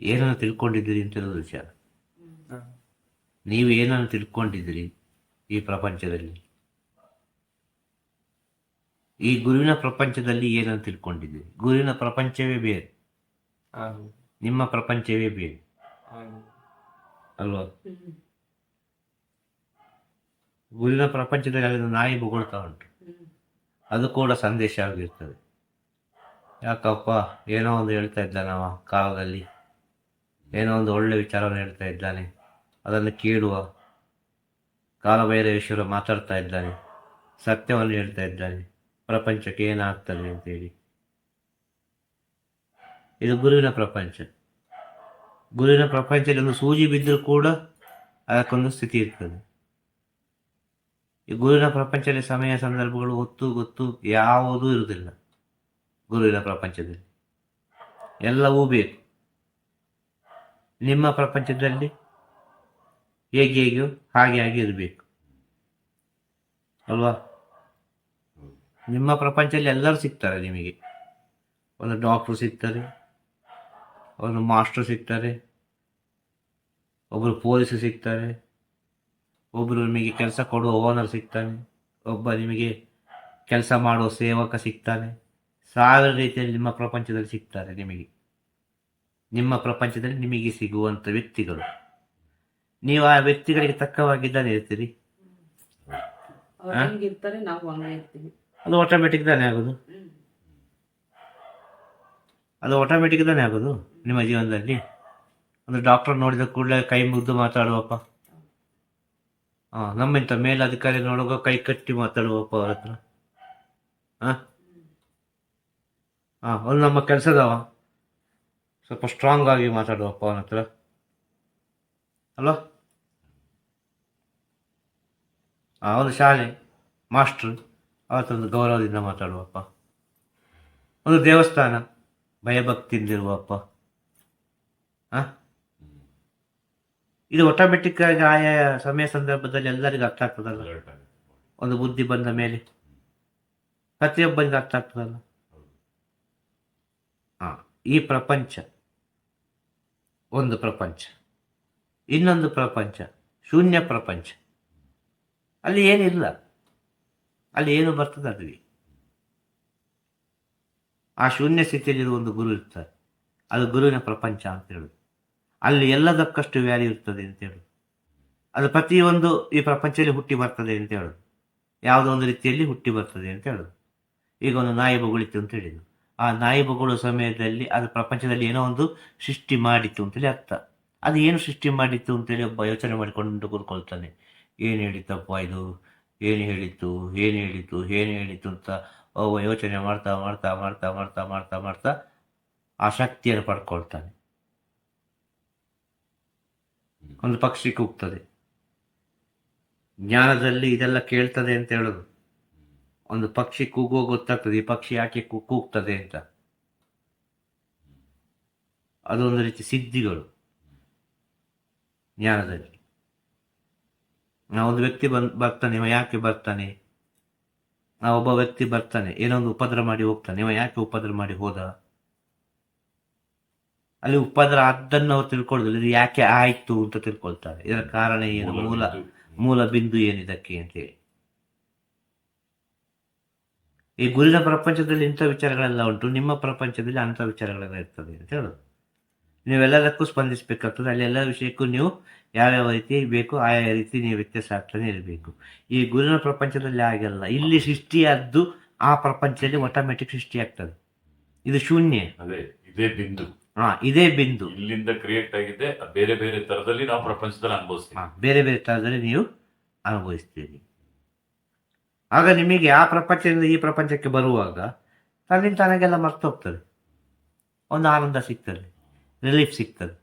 ಏನನ್ನು ತಿಳ್ಕೊಂಡಿದ್ದೀರಿ ಅಂತ ಹೇಳೋದು ವಿಚಾರ. ನೀವು ಏನನ್ನು ತಿಳ್ಕೊಂಡಿದ್ದೀರಿ ಈ ಪ್ರಪಂಚದಲ್ಲಿ? ಈ ಗುರುವಿನ ಪ್ರಪಂಚದಲ್ಲಿ ಏನನ್ನು ತಿಳ್ಕೊಂಡಿದ್ದೀರಿ? ಗುರುವಿನ ಪ್ರಪಂಚವೇ ಬೇರೆ. ನಿಮ್ಮ ಪ್ರಪಂಚವೇ ಬೇರೆ. ಅಲ್ವಾ? ಗುರುವಿನ ಪ್ರಪಂಚದಲ್ಲಿ ಅದನ್ನು ನಾಯಿ ಬೊಗಳ್ತಾ ಉಂಟು. ಅದು ಕೂಡ ಸಂದೇಶ ಆಗಿರ್ತದೆ. ಯಾಕಪ್ಪ? ಏನೋ ಒಂದು ಹೇಳ್ತಾ ಇದ್ದ ನಾವು ಕಾಲದಲ್ಲಿ. ಏನೋ ಒಂದು ಒಳ್ಳೆ ವಿಚಾರವನ್ನು ಹೇಳ್ತಾ ಇದ್ದಾನೆ. ಅದನ್ನು ಕೇಳುವ ಕಾಲಭೈರವೇಶ್ವರ ಮಾತಾಡ್ತಾ ಇದ್ದಾನೆ. ಸತ್ಯವನ್ನು ಹೇಳ್ತಾ ಇದ್ದಾನೆ. ಪ್ರಪಂಚಕ್ಕೆ ಏನಾಗ್ತದೆ ಅಂತೇಳಿ. ಇದು ಗುರುವಿನ ಪ್ರಪಂಚ. ಗುರುವಿನ ಪ್ರಪಂಚದಲ್ಲಿ ಒಂದು ಸೂಜಿ ಬಿದ್ದರೂ ಕೂಡ ಅದಕ್ಕೊಂದು ಸ್ಥಿತಿ ಇರ್ತದೆ. ಈ ಗುರುವಿನ ಪ್ರಪಂಚದಲ್ಲಿ ಸಮಯ, ಸಂದರ್ಭಗಳು ಹೊತ್ತು ಗೊತ್ತು ಯಾವುದೂ ಇರುವುದಿಲ್ಲ ಗುರುವಿನ ಪ್ರಪಂಚದಲ್ಲಿ. ಎಲ್ಲವೂ ಬೇಕು. ನಿಮ್ಮ ಪ್ರಪಂಚದಲ್ಲಿ ಹೇಗೆ ಹೇಗೆಯೋ ಹಾಗೆ ಹಾಗೆ ಇರಬೇಕು. ಅಲ್ವಾ? ನಿಮ್ಮ ಪ್ರಪಂಚದಲ್ಲಿ ಎಲ್ಲರೂ ಸಿಗ್ತಾರೆ ನಿಮಗೆ. ಒಂದು ಡಾಕ್ಟ್ರು ಸಿಗ್ತಾರೆ, ಒಂದು ಮಾಸ್ಟರ್ ಸಿಗ್ತಾರೆ ಒಬ್ಬರು ಪೊಲೀಸ್ ಸಿಗ್ತಾರೆ ಒಬ್ಬರು ನಿಮಗೆ ಕೆಲಸ ಕೊಡುವ ಓನರ್ ಸಿಗ್ತಾನೆ, ಒಬ್ಬ ನಿಮಗೆ ಕೆಲಸ ಮಾಡುವ ಸೇವಕ ಸಿಗ್ತಾನೆ. ಸಾವಿರ ರೀತಿಯಲ್ಲಿ ನಿಮ್ಮ ಪ್ರಪಂಚದಲ್ಲಿ ಸಿಗ್ತಾರೆ ನಿಮಗೆ. ನಿಮ್ಮ ಪ್ರಪಂಚದಲ್ಲಿ ನಿಮಗೆ ಸಿಗುವಂಥ ವ್ಯಕ್ತಿಗಳು. ನೀವು ಆ ವ್ಯಕ್ತಿಗಳಿಗೆ ತಕ್ಕವಾಗಿದ್ದಾನೆ ಇರ್ತೀರಿ. ಅವ್ರು ಅದು ಆಟೋಮೆಟಿಕ್ ತಾನೇ ಆಗೋದು. ಅದು ಆಟೋಮೆಟಿಕ್ ತಾನೇ ಆಗೋದು ನಿಮ್ಮ ಜೀವನದಲ್ಲಿ. ಒಂದು ಡಾಕ್ಟರ್ ನೋಡಿದ ಕೂಡಲೇ ಕೈ ಮುಗ್ದು ಮಾತಾಡುವಪ್ಪ. ಹಾಂ ನಮ್ಮಿಂತ ಮೇಲಧಿಕಾರಿ ನೋಡುವಾಗ ಕೈ ಕಟ್ಟಿ ಮಾತಾಡುವಪ್ಪ ಅವ್ರ ಹತ್ರ. ಹಾಂ? ಹಾಂ ಒಂದು ನಮ್ಮ ಕೆಲಸದವ. ಸ್ವಲ್ಪ ಸ್ಟ್ರಾಂಗ್ ಆಗಿ ಮಾತಾಡುವಪ್ಪ ಅವನ ಹತ್ರ. ಅಲ್ವಾ ಒಂದು ಶಾಲೆ, ಮಾಸ್ಟ್ರು ಅವತ್ತೊಂದು ಗೌರವದಿಂದ ಮಾತಾಡುವಪ್ಪ ಒಂದು ದೇವಸ್ಥಾನ ಭಯಭಕ್ತಿಯಿಂದಿರುವಪ್ಪ ಹಾಂ ಇದು ಆಟೋಮೆಟಿಕ್ ಆಗಿ ಆಯಾ ಸಮಯ ಸಂದರ್ಭದಲ್ಲಿ ಎಲ್ಲರಿಗೂ ಅರ್ಥ ಆಗ್ತದಲ್ಲ? ಒಂದು ಬುದ್ಧಿ ಬಂದ ಮೇಲೆ. ಪ್ರತಿಯೊಬ್ಬನಿಗೆ ಅರ್ಥ ಆಗ್ತದಲ್ಲ? ಹಾಂ ಈ ಪ್ರಪಂಚ. ಒಂದು ಪ್ರಪಂಚ, ಇನ್ನೊಂದು ಪ್ರಪಂಚ, ಶೂನ್ಯ ಪ್ರಪಂಚ. ಅಲ್ಲಿ ಏನಿಲ್ಲ, ಅಲ್ಲಿ ಏನು ಬರ್ತದೆ ಅದುವೆ. ಆ ಶೂನ್ಯ ಸ್ಥಿತಿಯಲ್ಲಿರುವ ಒಂದು ಗುರು ಇರ್ತಾರೆ, ಅದು ಗುರುವಿನ ಪ್ರಪಂಚ ಅಂತ ಹೇಳುದು. ಅಲ್ಲಿ ಎಲ್ಲದಕ್ಕಷ್ಟು ವ್ಯಾಲ್ಯೂ ಇರ್ತದೆ ಅಂತ ಹೇಳುದು. ಅದು ಪ್ರತಿಯೊಂದು ಈ ಪ್ರಪಂಚದಲ್ಲಿ ಹುಟ್ಟಿ ಬರ್ತದೆ ಅಂತ ಹೇಳುದು. ಯಾವುದೋ ಒಂದು ರೀತಿಯಲ್ಲಿ ಹುಟ್ಟಿ ಬರ್ತದೆ ಅಂತ ಹೇಳುದು. ಈಗ ಒಂದು ನಾಯಿ ಬೊಗಳಿತು ಅಂತ ಹೇಳಿದ್ರು. ಆ ನಾಯಿ ಸಮಯದಲ್ಲಿ, ಅದು ಪ್ರಪಂಚದಲ್ಲಿ ಏನೋ ಒಂದು ಸೃಷ್ಟಿ ಮಾಡಿತ್ತು ಅಂತೇಳಿ ಅರ್ಥ. ಅದು ಏನು ಸೃಷ್ಟಿ ಮಾಡಿತ್ತು ಅಂತೇಳಿ ಒಬ್ಬ ಯೋಚನೆ ಮಾಡಿಕೊಂಡು ಕೂತ್ಕೊಳ್ತಾನೆ. ಏನು ಹೇಳಿತಪ್ಪ ಇದು? ಏನು ಹೇಳಿತ್ತು? ಏನು ಹೇಳಿತ್ತು? ಏನು ಹೇಳಿತ್ತು ಅಂತ ಒಬ್ಬ ಯೋಚನೆ ಮಾಡ್ತಾ ಮಾಡ್ತಾ ಮಾಡ್ತಾ ಮಾಡ್ತಾ ಮಾಡ್ತಾ ಮಾಡ್ತಾ ಆ ಶಕ್ತಿಯನ್ನು ಪಡ್ಕೊಳ್ತಾನೆ. ಒಂದು ಪಕ್ಷಿ ಕೂಗ್ತದೆ. ಜ್ಞಾನದಲ್ಲಿ ಇದೆಲ್ಲ ಕೇಳ್ತದೆ ಅಂತ ಹೇಳೋದು. ಒಂದು ಪಕ್ಷಿ ಕೂಗೋ ಗೊತ್ತಾಗ್ತದೆ ಈ ಪಕ್ಷಿ ಯಾಕೆ ಕೂಗ್ತದೆ ಅಂತ. ಅದೊಂದು ರೀತಿ ಸಿದ್ಧಿಗಳು ಜ್ಞಾನದಲ್ಲಿ. ನಾವೊಂದು ಒಂದು ವ್ಯಕ್ತಿ ಬಂದ್ ಬರ್ತಾನೆ ಇವ ಯಾಕೆ ಬರ್ತಾನೆ? ನಾ ಒಬ್ಬ ವ್ಯಕ್ತಿ ಬರ್ತಾನೆ ಏನೋ ಒಂದು ಉಪದ್ರ ಮಾಡಿ ಹೋಗ್ತಾನೆ ಇವ ಯಾಕೆ ಉಪದ್ರ ಮಾಡಿ ಹೋದ? ಅಲ್ಲಿ ಉಪದ್ರ ಅದನ್ನು ಅವ್ರು ತಿಳ್ಕೊಳ್ಳೋದಿಲ್ಲ ಇದು ಯಾಕೆ ಆಯ್ತು ಅಂತ ತಿಳ್ಕೊಳ್ತಾರೆ. ಇದರ ಕಾರಣ ಏನು? ಮೂಲ ಮೂಲ ಬಿಂದು ಏನಿದಕ್ಕೆ ಅಂತೇಳಿ. ಈ ಗುರಿನ ಪ್ರಪಂಚದಲ್ಲಿ ಇಂಥ ವಿಚಾರಗಳೆಲ್ಲ ಉಂಟು ನಿಮ್ಮ ಪ್ರಪಂಚದಲ್ಲಿ ಅಂಥ ವಿಚಾರಗಳೆಲ್ಲ ಇರ್ತದೆ ಅಂತ ಹೇಳೋದು. ನೀವೆಲ್ಲದಕ್ಕೂ ಸ್ಪಂದಿಸಬೇಕಾಗ್ತದೆ ಅಲ್ಲಿ ಎಲ್ಲ ವಿಷಯಕ್ಕೂ ನೀವು ಯಾವ್ಯಾವ ರೀತಿ ಬೇಕು ಆಯಾ ರೀತಿ ನೀವು ವ್ಯತ್ಯಾಸ ಆಗ್ತಾನೆ ಇರಬೇಕು. ಈ ಗುರಿನ ಪ್ರಪಂಚದಲ್ಲಿ ಆಗಲ್ಲ ಇಲ್ಲಿ ಸೃಷ್ಟಿಯಾದ್ದು ಆ ಪ್ರಪಂಚದಲ್ಲಿ ಆಟೋಮೆಟಿಕ್ ಸೃಷ್ಟಿ ಆಗ್ತದೆ. ಇದು ಶೂನ್ಯ. ಅದೇ ಇದೇ ಬಿಂದು. ಹಾ ಇದೇ ಬಿಂದು. ಇಲ್ಲಿಂದ ಕ್ರಿಯೇಟ್ ಆಗಿದೆ ಬೇರೆ ಬೇರೆ ತರದಲ್ಲಿ ನಾವು ಪ್ರಪಂಚದಲ್ಲಿ ಅನುಭವಿಸ್ತೀವಿ. ಬೇರೆ ಬೇರೆ ತರದಲ್ಲಿ ನೀವು ಅನುಭವಿಸ್ತೀರಿ. ಆಗ ನಿಮಗೆ ಆ ಪ್ರಪಂಚದಿಂದ ಈ ಪ್ರಪಂಚಕ್ಕೆ ಬರುವಾಗ ತನ್ನಿಂದ ತನಗೆಲ್ಲ ಮರ್ತು ಹೋಗ್ತದೆ ಒಂದು ಆನಂದ ಸಿಗ್ತದೆ ರಿಲೀಫ್ ಸಿಗ್ತದೆ.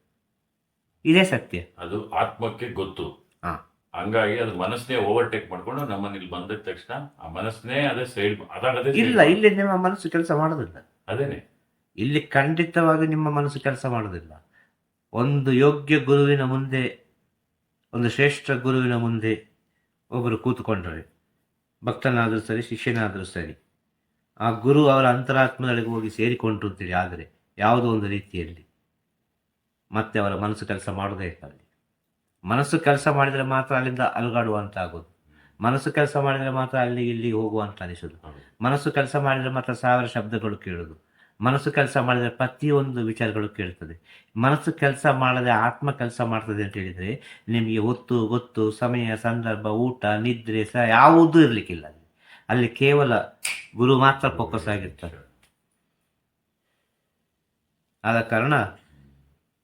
ಇದೇ ಸತ್ಯ. ಅದು ಆತ್ಮಕ್ಕೆ ಗೊತ್ತು. ಹಾ. ಹಂಗಾಗಿ ಅದು ಮನಸ್ಸನ್ನೇ ಓವರ್ಟೇಕ್ ಮಾಡಿಕೊಂಡು ನಮ್ಮನ್ನ ಇಲ್ಲಿ ಬಂದ ತಕ್ಷಣ ಆ ಮನಸ್ಸನ್ನೇ ಅದೇ ಸೈಡ್ ಅದಾಗದೇ ಇಲ್ಲ ಇಲ್ಲಿ ನಿಮ್ಮ ಮನಸ್ಸು ಕೆಲಸ ಮಾಡೋದಿಲ್ಲ. ಅದೇನೆ. ಇಲ್ಲಿ ಖಂಡಿತವಾಗಿ ನಿಮ್ಮ ಮನಸ್ಸು ಕೆಲಸ ಮಾಡೋದಿಲ್ಲ. ಒಂದು ಯೋಗ್ಯ ಗುರುವಿನ ಮುಂದೆ ಒಂದು ಶ್ರೇಷ್ಠ ಗುರುವಿನ ಮುಂದೆ ಒಬ್ಬರು ಕೂತ್ಕೊಂಡ್ರೆ ಭಕ್ತನಾದರೂ ಸರಿ, ಶಿಷ್ಯನಾದರೂ ಸರಿ. ಆ ಗುರು ಅವರ ಅಂತರಾತ್ಮದೊಳಗೆ ಹೋಗಿ ಸೇರಿಕೊಂಡು ಅಂತೇಳಿ, ಆದರೆ ಯಾವುದೋ ಒಂದು ರೀತಿಯಲ್ಲಿ ಮತ್ತೆ ಅವರ ಮನಸ್ಸು ಕೆಲಸ ಮಾಡೋದೇ ಇಲ್ಲ ಮನಸ್ಸು ಕೆಲಸ ಮಾಡಿದರೆ ಮಾತ್ರ ಅಲ್ಲಿಂದ ಅಲುಗಾಡುವಂತಾಗೋದು. ಮನಸ್ಸು ಕೆಲಸ ಮಾಡಿದರೆ ಮಾತ್ರ ಅಲ್ಲಿ, ಇಲ್ಲಿ ಹೋಗುವಂತ ಅನಿಸೋದು. ಮನಸ್ಸು ಕೆಲಸ ಮಾಡಿದರೆ ಮಾತ್ರ ಸಾವಿರ ಶಬ್ದಗಳು ಕೇಳೋದು. ಮನಸ್ಸು ಕೆಲಸ ಮಾಡಿದರೆ ಪ್ರತಿಯೊಂದು ವಿಚಾರಗಳು ಕೇಳ್ತದೆ. ಮನಸ್ಸು ಕೆಲಸ ಮಾಡದೆ ಆತ್ಮ ಕೆಲಸ ಮಾಡ್ತದೆ ಅಂತ ಹೇಳಿದರೆ ನಿಮಗೆ ಹೊತ್ತು ಗೊತ್ತು, ಸಮಯ, ಸಂದರ್ಭ, ಊಟ, ನಿದ್ರೆ ಸಹ ಯಾವುದೂ ಇರಲಿಕ್ಕಿಲ್ಲ ಅಲ್ಲಿ. ಅಲ್ಲಿ ಕೇವಲ ಗುರು ಮಾತ್ರ ಫೋಕಸ್ ಆಗಿರ್ತಾರೆ. ಆದ ಕಾರಣ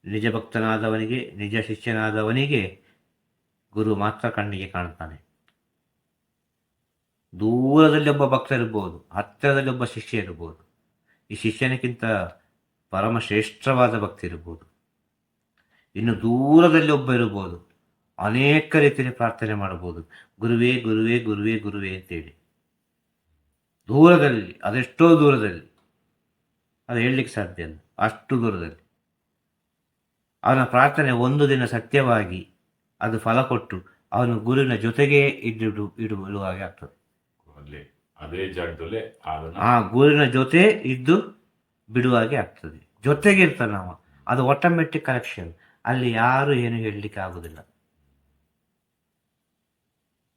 ನಿಜ ಭಕ್ತನಾದವನಿಗೆ, ನಿಜ ಶಿಷ್ಯನಾದವನಿಗೆ ಗುರು ಮಾತ್ರ ಕಣ್ಣಿಗೆ ಕಾಣ್ತಾನೆ ದೂರದಲ್ಲಿ ಒಬ್ಬ ಭಕ್ತ ಇರ್ಬೋದು ಹತ್ತಿರದಲ್ಲಿ ಒಬ್ಬ ಶಿಷ್ಯ ಇರ್ಬೋದು. ಈ ಶಿಷ್ಯನಿಗಿಂತ ಪರಮಶ್ರೇಷ್ಠವಾದ ಭಕ್ತಿ ಇರ್ಬೋದು ಇನ್ನು ದೂರದಲ್ಲಿ ಒಬ್ಬ ಇರ್ಬೋದು ಅನೇಕ ರೀತಿಯಲ್ಲಿ ಪ್ರಾರ್ಥನೆ ಮಾಡಬಹುದು. ಗುರುವೇ ಗುರುವೇ ಗುರುವೇ ಗುರುವೇ ಅಂತೇಳಿ. ದೂರದಲ್ಲಿ, ಅದೆಷ್ಟೋ ದೂರದಲ್ಲಿ. ಅದು ಹೇಳಲಿಕ್ಕೆ ಸಾಧ್ಯ ಅಲ್ಲ. ಅಷ್ಟು ದೂರದಲ್ಲಿ. ಅವನ ಪ್ರಾರ್ಥನೆ ಒಂದು ದಿನ ಸತ್ಯವಾಗಿ ಅದು ಫಲ ಕೊಟ್ಟು ಅವನು ಗುರುವಿನ ಜೊತೆಗೇ ಇದ್ದು, ಇಡು, ಇಡುವ ಹಾಗೆ ಆಗ್ತದೆ. ಅದೇ ಜಾಗದಲ್ಲೇ ಆ ಗುರುವಿನ ಜೊತೆ ಇದ್ದು ಬಿಡುವಾಗೆ ಆಗ್ತದೆ. ಜೊತೆಗೆ ಇರ್ತಾನೆ ನಾವು ಅದು ಆಟೋಮೆಟಿಕ್ ಕನೆಕ್ಷನ್ ಅಲ್ಲಿ ಯಾರು ಏನು ಹೇಳಲಿಕ್ಕೆ ಆಗುದಿಲ್ಲ.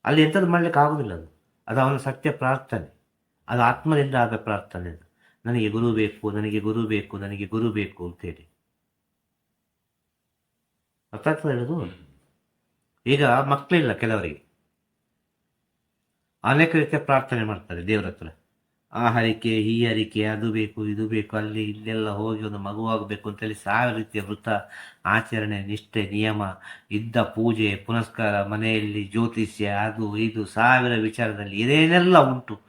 ಅಲ್ಲಿ ಎಂಥದ್ದು ಮಾಡ್ಲಿಕ್ಕೆ ಆಗುದಿಲ್ಲ ಅದು. ಅದು ಅವನ ಸತ್ಯ ಪ್ರಾರ್ಥನೆ. ಅದು ಆತ್ಮದಿಂದ ಆದ ಪ್ರಾರ್ಥನೆ ಅದು. ನನಗೆ ಗುರು ಬೇಕು, ನನಗೆ ಗುರು ಬೇಕು, ನನಗೆ ಗುರು ಬೇಕು ಅಂತೇಳಿ. ಅರ್ಥ ಆಗ್ತದೆ ಈಗ ಮಕ್ಕಳಿಲ್ಲ ಕೆಲವರಿಗೆ. ಅನೇಕ ರೀತಿಯ ಪ್ರಾರ್ಥನೆ ಮಾಡ್ತಾರೆ ದೇವರ ಹತ್ರ. ಆ ಹರಿಕೆ, ಈ ಹರಿಕೆ, ಅದು ಬೇಕು, ಇದು ಬೇಕು, ಅಲ್ಲಿ ಇಲ್ಲೆಲ್ಲ ಹೋಗಿ ಒಂದು ಮಗುವಾಗಬೇಕು ಅಂತೇಳಿ ಸಾವಿರ ರೀತಿಯ ವೃತ್ತ ಆಚರಣೆ, ನಿಷ್ಠೆ, ನಿಯಮ, ಇದ್ದ ಪೂಜೆ, ಪುನಸ್ಕಾರ, ಮನೆಯಲ್ಲಿ ಜ್ಯೋತಿಷ್ಯ, ಅದು, ಇದು, ಸಾವಿರ ವಿಚಾರದಲ್ಲಿ ಏನೇನೆಲ್ಲ ಉಂಟು,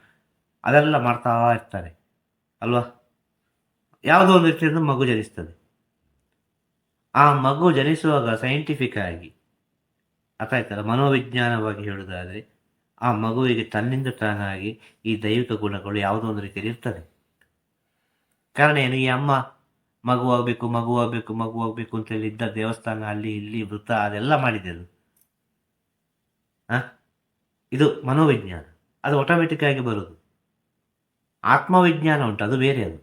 ಅದೆಲ್ಲ ಮಾಡ್ತಾ ಇರ್ತಾರೆ. ಅಲ್ವಾ? ಯಾವುದೋ ಒಂದು ರೀತಿಯಿಂದ ಮಗು ಜನಿಸ್ತದೆ. ಆ ಮಗು ಜನಿಸುವಾಗ ಸೈಂಟಿಫಿಕ್ ಆಗಿ, ಅರ್ಥ ಆಯ್ತಲ್ಲ? ಮನೋವಿಜ್ಞಾನವಾಗಿ ಹೇಳುವುದಾದರೆ ಆ ಮಗುವಿಗೆ ತನ್ನಿಂದ ತಾನಾಗಿ ಈ ದೈವಿಕ ಗುಣಗಳು ಯಾವುದೋ ಒಂದು ರೀತಿಯಲ್ಲಿ ಇರ್ತದೆ. ಕಾರಣ ಏನು? ಈ ಅಮ್ಮ ಮಗುವಾಗಬೇಕು ಮಗುವಾಗಬೇಕು ಮಗುವಾಗಬೇಕು ಅಂತೇಳಿ ಇದ್ದ ದೇವಸ್ಥಾನ, ಅಲ್ಲಿ, ಇಲ್ಲಿ, ವೃತ್ತ ಅದೆಲ್ಲ ಮಾಡಿದೆ ಅದು? ಇದು ಮನೋವಿಜ್ಞಾನ. ಅದು ಆಟೋಮೆಟಿಕ್ ಆಗಿ ಬರುವುದು ಆತ್ಮವಿಜ್ಞಾನ ಉಂಟು, ಅದು ಬೇರೆ ಅದು.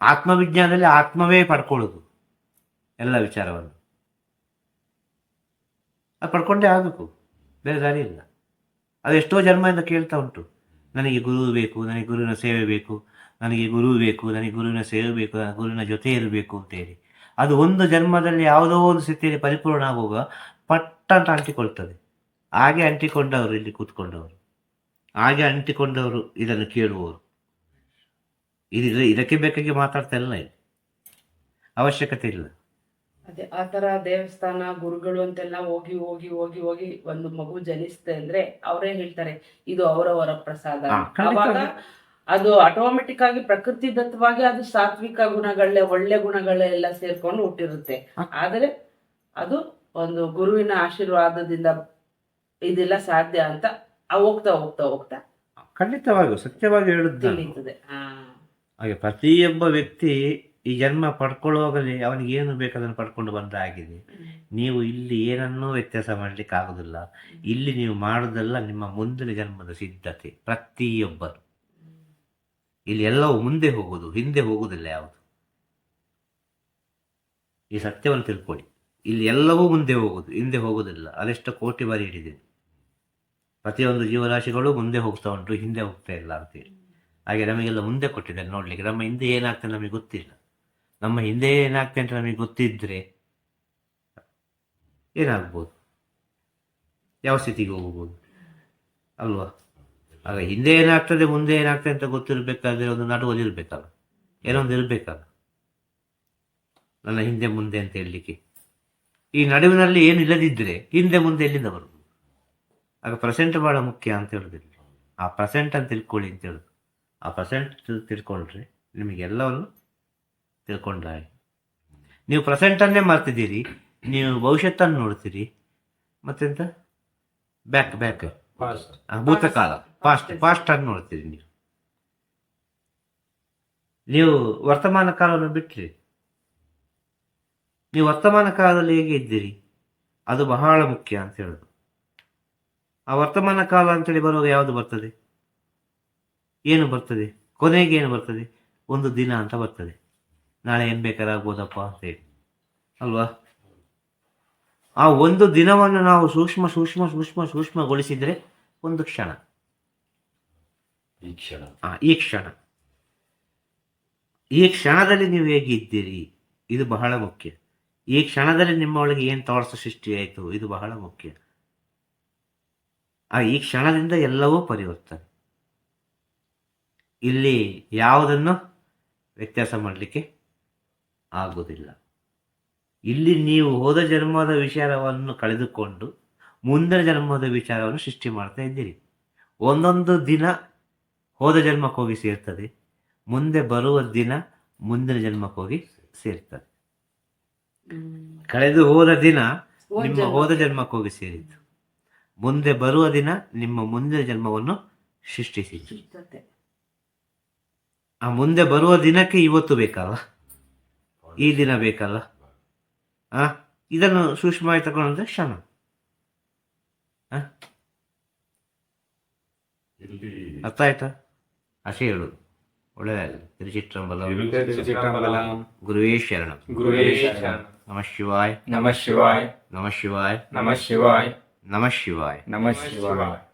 ಆತ್ಮವಿಜ್ಞಾನದಲ್ಲಿ ಆತ್ಮವೇ ಪಡ್ಕೊಳ್ಳೋದು, ಎಲ್ಲ ವಿಚಾರವನ್ನು. ಅದು ಪಡ್ಕೊಂಡೇ ಆಗಬೇಕು. ಬೇರೆ ದಾರಿ ಇಲ್ಲ. ಅದು ಎಷ್ಟೋ ಜನ್ಮದಿಂದ ಕೇಳ್ತಾ ಉಂಟು. ನನಗೆ ಗುರು ಬೇಕು, ನನಗೆ ಗುರುವಿನ ಸೇವೆ ಬೇಕು, ನನಗೆ ಗುರು ಬೇಕು, ನನಗೆ ಗುರುವಿನ ಸೇವೆ ಬೇಕು ನನ್ನ ಗುರುವಿನ ಜೊತೆ ಇರಬೇಕು ಅಂತೇಳಿ. ಅದು ಒಂದು ಜನ್ಮದಲ್ಲಿ ಯಾವುದೋ ಒಂದು ಸ್ಥಿತಿಯಲ್ಲಿ ಪರಿಪೂರ್ಣ ಆಗುವಾಗ ಪಟ್ಟ ಅಂತ ಅಂಟಿಕೊಳ್ತದೆ. ಹಾಗೆ ಅಂಟಿಕೊಂಡವರು ಇಲ್ಲಿ ಕೂತ್ಕೊಂಡವರು. ಹಾಗೆ ಅಂಟಿಕೊಂಡವರು ಇದನ್ನು ಕೇಳುವವರು. ಇದು ಇದಕ್ಕೆ ಬೇಕಾಗಿ ಮಾತಾಡ್ತಾ ಇಲ್ಲ ಇಲ್ಲಿ. ಅವಶ್ಯಕತೆ ಇಲ್ಲ. ಅದೇ ಆ ತರ ದೇವಸ್ಥಾನ ಗುರುಗಳು ಅಂತೆಲ್ಲ ಹೋಗಿ ಹೋಗಿ ಹೋಗಿ ಹೋಗಿ ಒಂದು ಮಗು ಜನಿಸ್ತೆ ಅಂದ್ರೆ ಅವರೇ ಹೇಳ್ತಾರೆ ಇದು ಅವರವರ ಪ್ರಸಾದ. ಅವಾಗ ಅದು ಆಟೋಮೆಟಿಕ್ ಆಗಿ ಪ್ರಕೃತಿ ದತ್ತವಾಗಿ ಅದು ಸಾತ್ವಿಕ ಗುಣಗಳೇ ಒಳ್ಳೆ ಗುಣಗಳೆಲ್ಲ ಸೇರ್ಕೊಂಡು ಹುಟ್ಟಿರುತ್ತೆ. ಆದರೆ ಅದು ಒಂದು ಗುರುವಿನ ಆಶೀರ್ವಾದದಿಂದ ಇದೆಲ್ಲ ಸಾಧ್ಯ ಅಂತ ಹೋಗ್ತಾ ಹೋಗ್ತಾ ಹೋಗ್ತಾ. ಖಂಡಿತವಾಗಿ ಸತ್ಯವಾಗಿ ಹೇಳುತ್ತೆ ಹಾಗೆ ಪ್ರತಿಯೊಬ್ಬ ವ್ಯಕ್ತಿ ಈ ಜನ್ಮ ಪಡ್ಕೊಳ್ಳುವಾಗಲೇ ಅವನಿಗೆ ಏನು ಬೇಕು ಅದನ್ನು ಪಡ್ಕೊಂಡು ಬಂದಾಗಿದೆ. ನೀವು ಇಲ್ಲಿ ಏನನ್ನೂ ವ್ಯತ್ಯಾಸ ಮಾಡಲಿಕ್ಕೆ ಆಗೋದಿಲ್ಲ. ಇಲ್ಲಿ ನೀವು ಮಾಡೋದೆಲ್ಲ ನಿಮ್ಮ ಮುಂದಿನ ಜನ್ಮದ ಸಿದ್ಧತೆ ಪ್ರತಿಯೊಬ್ಬರು. ಇಲ್ಲಿ ಎಲ್ಲವೂ ಮುಂದೆ ಹೋಗೋದು ಹಿಂದೆ ಹೋಗುವುದಿಲ್ಲ ಯಾವುದು. ಈ ಸತ್ಯವನ್ನು ತಿಳ್ಕೊಳ್ಳಿ. ಇಲ್ಲಿ ಎಲ್ಲವೂ ಮುಂದೆ ಹೋಗೋದು ಹಿಂದೆ ಹೋಗೋದಿಲ್ಲ ಅದೆಷ್ಟು ಕೋಟಿ ಬಾರಿ ಹಿಡಿದಿದೆ ಪ್ರತಿಯೊಂದು ಜೀವರಾಶಿಗಳು ಮುಂದೆ ಹೋಗ್ತಾ ಉಂಟು ಹಿಂದೆ ಹೋಗ್ತಾ ಇಲ್ಲ ಅಂತೇಳಿ. ಹಾಗೆ ನಮಗೆಲ್ಲ ಮುಂದೆ ಕೊಟ್ಟಿದ್ದಾರೆ ನೋಡಲಿಕ್ಕೆ. ನಮ್ಮ ಹಿಂದೆ ಏನಾಗ್ತದೆ ನಮಗೆ ಗೊತ್ತಿಲ್ಲ. ನಮ್ಮ ಹಿಂದೆ ಏನಾಗ್ತದೆ ಅಂತ ನಮಗೆ ಗೊತ್ತಿದ್ರೆ ಏನಾಗ್ಬೋದು? ಯಾವ ಸ್ಥಿತಿಗೆ ಹೋಗ್ಬೋದು? ಅಲ್ವಾ? ಆಗ ಹಿಂದೆ ಏನಾಗ್ತದೆ, ಮುಂದೆ ಏನಾಗ್ತದೆ ಅಂತ ಗೊತ್ತಿರಬೇಕಾದ್ರೆ ಒಂದು ಇರಬೇಕಲ್ಲ. ಏನೋ ಒಂದು ಇರಬೇಕಲ್ಲ. ನನ್ನ ಹಿಂದೆ ಮುಂದೆ ಅಂತ ಹೇಳಲಿಕ್ಕೆ. ಈ ನಡುವಿನಲ್ಲಿ ಏನು ಇಲ್ಲದಿದ್ದರೆ ಹಿಂದೆ ಮುಂದೆ ಎಲ್ಲಿಂದ ಬರುವುದು? ಆಗ ಪ್ರೆಸೆಂಟ್ ಭಾಳ ಮುಖ್ಯ ಅಂತ ಹೇಳುದಿಲ್ಲ. ಆ ಪ್ರೆಸೆಂಟ್ ಅಂತ ತಿಳ್ಕೊಳ್ಳಿ ಅಂತ ಹೇಳೋದು. ಆ ಪ್ರೆಸೆಂಟ್ ತಿಳ್ಕೊಂಡ್ರೆ ನಿಮಗೆ ಎಲ್ಲವನ್ನು ತಿಳ್ಕೊಂಡ್ರೆ. ನೀವು ಪ್ರೆಸೆಂಟನ್ನೇ ಮಾಡ್ತಿದ್ದೀರಿ ನೀವು ಭವಿಷ್ಯತ್ತನ್ನು ನೋಡ್ತೀರಿ. ಮತ್ತೆಂತ? ಬ್ಯಾಕ್ ಬ್ಯಾಕ್ ಫಾಸ್ಟ್ ಭೂತಕಾಲ. ಪಾಸ್ಟ್ ಪಾಸ್ಟ್ ಅನ್ನು ನೋಡ್ತೀರಿ ನೀವು. ನೀವು ವರ್ತಮಾನ ಕಾಲವನ್ನು ಬಿಟ್ರಿ. ನೀವು ವರ್ತಮಾನ ಕಾಲದಲ್ಲಿ ಹೇಗೆ ಇದ್ದೀರಿ? ಅದು ಬಹಳ ಮುಖ್ಯ ಅಂತ ಹೇಳೋದು. ಆ ವರ್ತಮಾನ ಕಾಲ ಅಂತೇಳಿ ಬರುವಾಗ ಯಾವುದು ಬರ್ತದೆ? ಏನು ಬರ್ತದೆ? ಕೊನೆಗೆ ಏನು ಬರ್ತದೆ? ಒಂದು ದಿನ ಅಂತ ಬರ್ತದೆ. ನಾಳೆ ಏನು ಬೇಕಾದ್ರೆ ಆಗ್ಬೋದಪ್ಪ ಅಂತೇಳಿ ಅಲ್ವಾ? ಆ ಒಂದು ದಿನವನ್ನು ನಾವು ಸೂಕ್ಷ್ಮ ಸೂಕ್ಷ್ಮ ಸೂಕ್ಷ್ಮ ಸೂಕ್ಷ್ಮಗೊಳಿಸಿದರೆ ಒಂದು ಕ್ಷಣ. ಈ ಕ್ಷಣ. ಆ, ಈ ಕ್ಷಣ. ಈ ಕ್ಷಣದಲ್ಲಿ ನೀವು ಹೇಗಿದ್ದೀರಿ ಇದು ಬಹಳ ಮುಖ್ಯ. ಈ ಕ್ಷಣದಲ್ಲಿ ನಿಮ್ಮ ಒಳಗೆ ಏನು ಸೃಷ್ಟಿ ಸೃಷ್ಟಿಯಾಯಿತು ಇದು ಬಹಳ ಮುಖ್ಯ. ಆ ಈ ಕ್ಷಣದಿಂದ ಎಲ್ಲವೂ ಪರಿವರ್ತನೆ. ಇಲ್ಲಿ ಯಾವುದನ್ನು ವ್ಯತ್ಯಾಸ ಮಾಡಲಿಕ್ಕೆ ಆಗುವುದಿಲ್ಲ. ಇಲ್ಲಿ ನೀವು ಹೋದ ಜನ್ಮದ ವಿಚಾರವನ್ನು ಕಳೆದುಕೊಂಡು ಮುಂದಿನ ಜನ್ಮದ ವಿಚಾರವನ್ನು ಸೃಷ್ಟಿ ಮಾಡ್ತಾ ಇದ್ದೀರಿ. ಒಂದೊಂದು ದಿನ ಹೋದ ಜನ್ಮಕ್ಕೆ ಹೋಗಿ ಸೇರ್ತದೆ ಮುಂದೆ ಬರುವ ದಿನ ಮುಂದಿನ ಜನ್ಮಕ್ಕೆ ಹೋಗಿ ಸೇರ್ತದೆ. ಕಳೆದು ಹೋದ ದಿನ ನಿಮ್ಮ ಹೋದ ಜನ್ಮಕ್ಕೆ ಹೋಗಿ ಸೇರಿದ್ದು. ಮುಂದೆ ಬರುವ ದಿನ ನಿಮ್ಮ ಮುಂದಿನ ಜನ್ಮವನ್ನು ಸೃಷ್ಟಿಸಿದ್ದು. ಆ ಮುಂದೆ ಬರುವ ದಿನಕ್ಕೆ ಇವತ್ತು ಬೇಕಲ್ಲ ಈ ದಿನ ಬೇಕಲ್ಲ? ಆ? ಇದನ್ನು ಸೂಕ್ಷ್ಮವಾಗಿ ತಗೊಂಡ್ರೆ ಕ್ಷಣ. ಅರ್ಥ ಆಯ್ತಾ? ಅಷ್ಟೇ ಹೇಳು. ಒಳ್ಳೆಯದಾಗಲಿ ತಿರುಚಿತ್ರಂಬಲ ಗುರುವೇ ಶರಣ. ಗುರುವೇ ಶರಣ. ನಮಃ ಶಿವಾಯ್. ನಮಃ ಶಿವಾಯ್. ನಮಃ ಶಿವಾಯ್. ನಮಃ ಶಿವಾಯ್. ನಮಃ ಶಿವಾಯ್. ನಮಃ ಶಿವಾಯ.